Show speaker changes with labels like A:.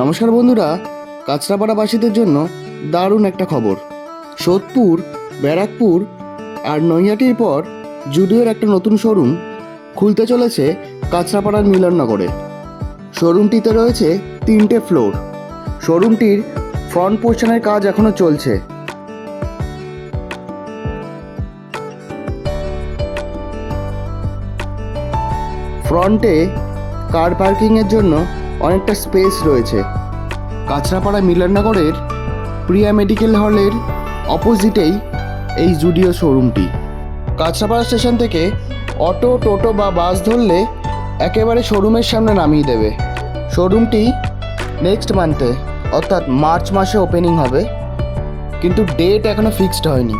A: নমস্কার বন্ধুরা, কাঁচরাপাড়াবাসীদের জন্য দারুণ একটা খবর। সোদপুর ব্যারাকপুর আর নৈহাটির পর জুডিওর একটা নতুন শোরুম খুলতে চলেছে কাঁচরাপাড়ার মিলননগরে। শোরুমটিতে রয়েছে তিনটে ফ্লোর। শোরুমটির ফ্রন্ট পোর্শনের কাজ এখনও চলছে। ফ্রন্টে কার পার্কিংয়ের জন্য অনেকটা স্পেস রয়েছে। কাঁচরাপাড়া মিলননগরের প্রিয়া মেডিকেল হলের অপোজিটেই এই জুডিও শোরুমটি। কাঁচরাপাড়া স্টেশন থেকে অটো, টোটো বা বাস ধরলে একেবারে শোরুমের সামনে নামিয়ে দেবে। শোরুমটি নেক্সট মান্থে অর্থাৎ মার্চ মাসে ওপেনিং হবে। কিন্তু ডেট এখনও ফিক্সড হয়নি।